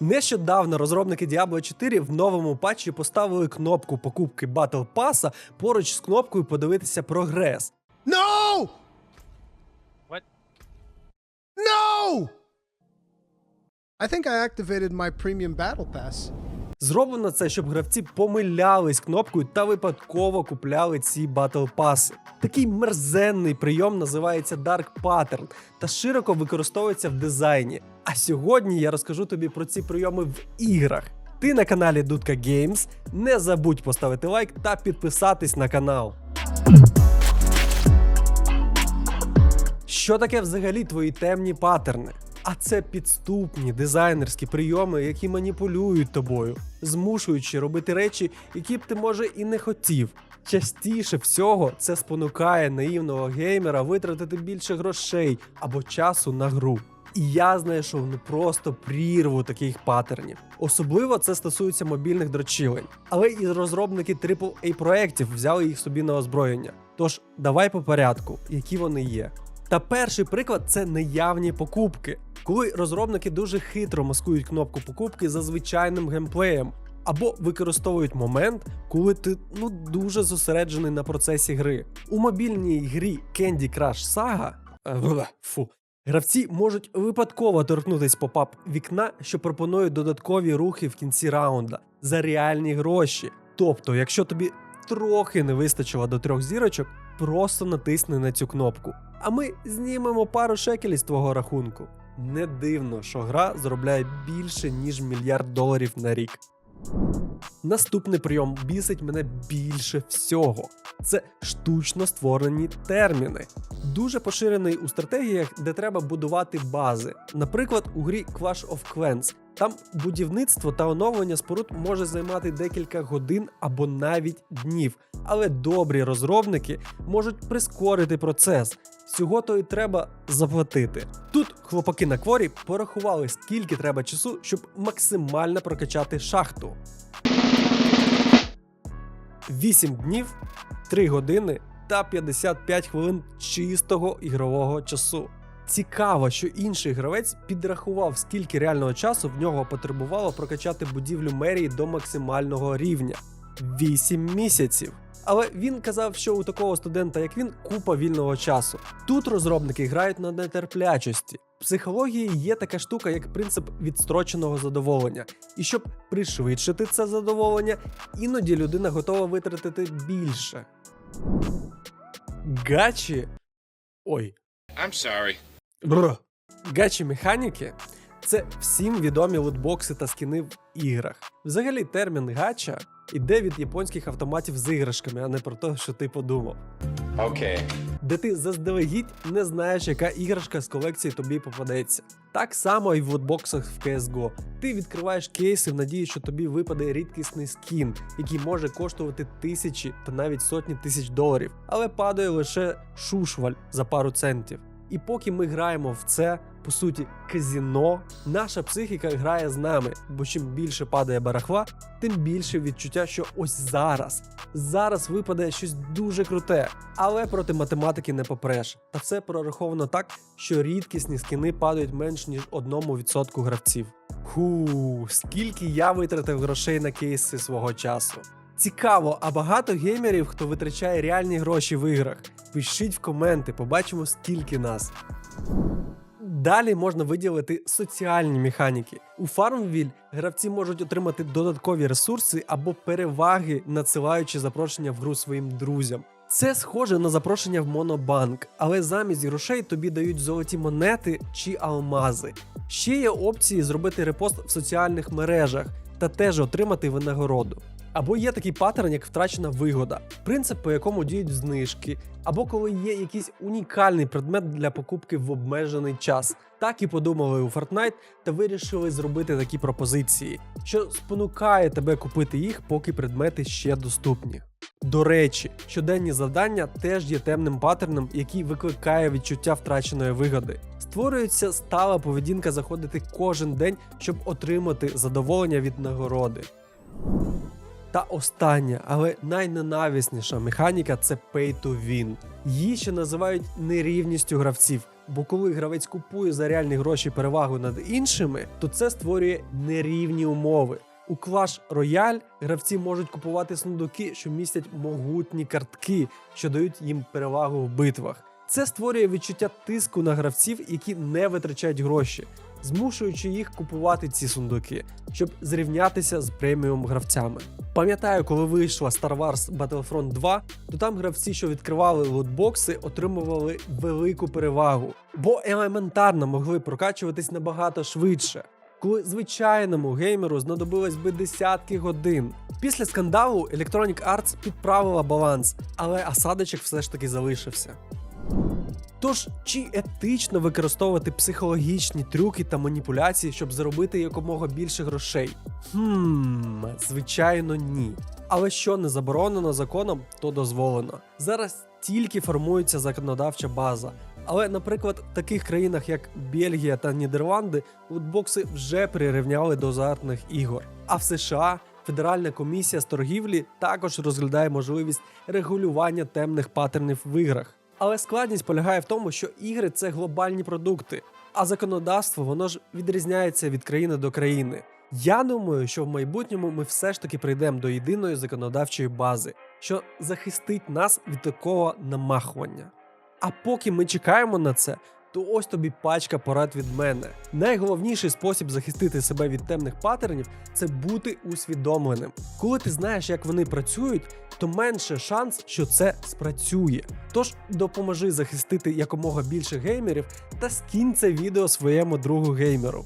Нещодавно розробники Diablo 4 в новому патчі поставили кнопку покупки Battle Pass поруч з кнопкою подивитися прогрес. No! What? No! I think I activated my premium battle pass. Зроблено це, щоб гравці помилялись кнопкою та випадково купляли ці Battle Pass. Такий мерзенний прийом називається Dark Pattern та широко використовується в дизайні. А сьогодні я розкажу тобі про ці прийоми в іграх. Ти на каналі Дудка Games. Не забудь поставити лайк та підписатись на канал. Що таке взагалі твої темні паттерни? А це підступні дизайнерські прийоми, які маніпулюють тобою, змушуючи робити речі, які б ти може і не хотів. Частіше всього це спонукає наївного геймера витратити більше грошей або часу на гру. І я знайшов не просто прірву таких паттернів. Особливо це стосується мобільних дрочилень. Але і розробники AAA проєктів взяли їх собі на озброєння. Тож давай по порядку, які вони є. Та перший приклад це неявні покупки, коли розробники дуже хитро маскують кнопку покупки за звичайним геймплеєм, або використовують момент, коли ти ну дуже зосереджений на процесі гри. У мобільній грі Candy Crush Saga е, фу, гравці можуть випадково торкнутись попап вікна, що пропонує додаткові рухи в кінці раунда за реальні гроші. Тобто, якщо тобі трохи не вистачило до трьох зірочок, просто натисни на цю кнопку. А ми знімемо пару шекелів з твого рахунку. Не дивно, що гра заробляє більше, ніж мільярд доларів на рік. Наступний прийом бісить мене більше всього. Це штучно створені терміни. Дуже поширений у стратегіях, де треба будувати бази. Наприклад, у грі Clash of Clans. Там будівництво та оновлення споруд може займати декілька годин або навіть днів. Але добрі розробники можуть прискорити процес. Всього то і треба заплатити. Тут хлопаки на кворі порахували, скільки треба часу, щоб максимально прокачати шахту. 8 днів, 3 години та 55 хвилин чистого ігрового часу. Цікаво, що інший гравець підрахував, скільки реального часу в нього потребувало прокачати будівлю мерії до максимального рівня 8 місяців. Але він казав, що у такого студента, як він, купа вільного часу. Тут розробники грають на нетерплячості. В психології є така штука, як принцип відстроченого задоволення. І щоб пришвидшити це задоволення, іноді людина готова витратити більше. Гачі. Ой, I'm sorry. Бр. Гачі механіки це всім відомі лутбокси та скіни в іграх. Взагалі, термін гача іде від японських автоматів з іграшками, а не про те, що ти подумав. Okay. Де ти заздалегідь не знаєш, яка іграшка з колекції тобі попадеться. Так само і в лутбоксах в CSGO. Ти відкриваєш кейси в надії, що тобі випаде рідкісний скін, який може коштувати тисячі та навіть сотні тисяч доларів, але падає лише шушваль за пару центів. І поки ми граємо в це, по суті, казіно, наша психіка грає з нами, бо чим більше падає барахла, тим більше відчуття, що ось зараз, зараз випаде щось дуже круте, але проти математики не попреш. Та все прораховано так, що рідкісні скини падають менш ніж 1% гравців. Ху, скільки я витратив грошей на кейси свого часу. Цікаво, а багато геймерів, хто витрачає реальні гроші в іграх. Пишіть в коменти, побачимо скільки нас. Далі можна виділити соціальні механіки. У Farmville гравці можуть отримати додаткові ресурси або переваги, надсилаючи запрошення в гру своїм друзям. Це схоже на запрошення в монобанк, але замість грошей тобі дають золоті монети чи алмази. Ще є опції зробити репост в соціальних мережах та теж отримати винагороду. Або є такий паттерн, як втрачена вигода, принцип, по якому діють знижки, або коли є якийсь унікальний предмет для покупки в обмежений час. Так і подумали у Fortnite та вирішили зробити такі пропозиції, що спонукає тебе купити їх, поки предмети ще доступні. До речі, щоденні завдання теж є темним паттерном, який викликає відчуття втраченої вигоди. Створюється стала поведінка заходити кожен день, щоб отримати задоволення від нагороди. Та остання, але найненависніша механіка це pay to win. Її ще називають нерівністю гравців. Бо коли гравець купує за реальні гроші перевагу над іншими, то це створює нерівні умови. У Clash Royale гравці можуть купувати сундуки, що містять могутні картки, що дають їм перевагу в битвах. Це створює відчуття тиску на гравців, які не витрачають гроші, змушуючи їх купувати ці сундуки, щоб зрівнятися з преміум гравцями. Пам'ятаю, коли вийшла Star Wars Battlefront 2, то там гравці, що відкривали лутбокси, отримували велику перевагу, бо елементарно могли прокачуватись набагато швидше. Коли звичайному геймеру знадобилось би десятки годин. Після скандалу Electronic Arts підправила баланс, але осадочок все ж таки залишився. Тож, чи етично використовувати психологічні трюки та маніпуляції, щоб заробити якомога більше грошей? Хм, звичайно, ні. Але що не заборонено законом, то дозволено. Зараз тільки формується законодавча база. Але, наприклад, в таких країнах, як Бельгія та Нідерланди, лутбокси вже прирівняли до азартних ігор. А в США Федеральна комісія з торгівлі також розглядає можливість регулювання темних паттернів в іграх. Але складність полягає в тому, що ігри це глобальні продукти, а законодавство воно ж відрізняється від країни до країни. Я думаю, що в майбутньому ми все ж таки прийдемо до єдиної законодавчої бази, що захистить нас від такого намахування. А поки ми чекаємо на це, то ось тобі пачка порад від мене. Найголовніший спосіб захистити себе від темних паттернів це бути усвідомленим. Коли ти знаєш, як вони працюють, то менше шанс, що це спрацює. Тож допоможи захистити якомога більше геймерів та скинь це відео своєму другу геймеру.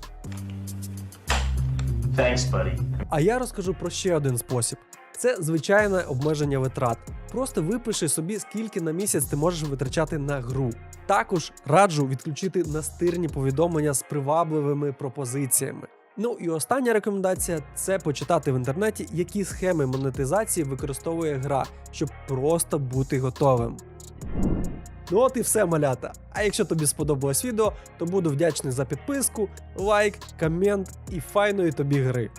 Thanks, buddy. А я розкажу про ще один спосіб. Це звичайне обмеження витрат. Просто випиши собі, скільки на місяць ти можеш витрачати на гру. Також раджу відключити настирні повідомлення з привабливими пропозиціями. Ну і остання рекомендація це почитати в інтернеті, які схеми монетизації використовує гра, щоб просто бути готовим. Ну от і все, малята. А якщо тобі сподобалось відео, то буду вдячний за підписку, лайк, комент і файної тобі гри.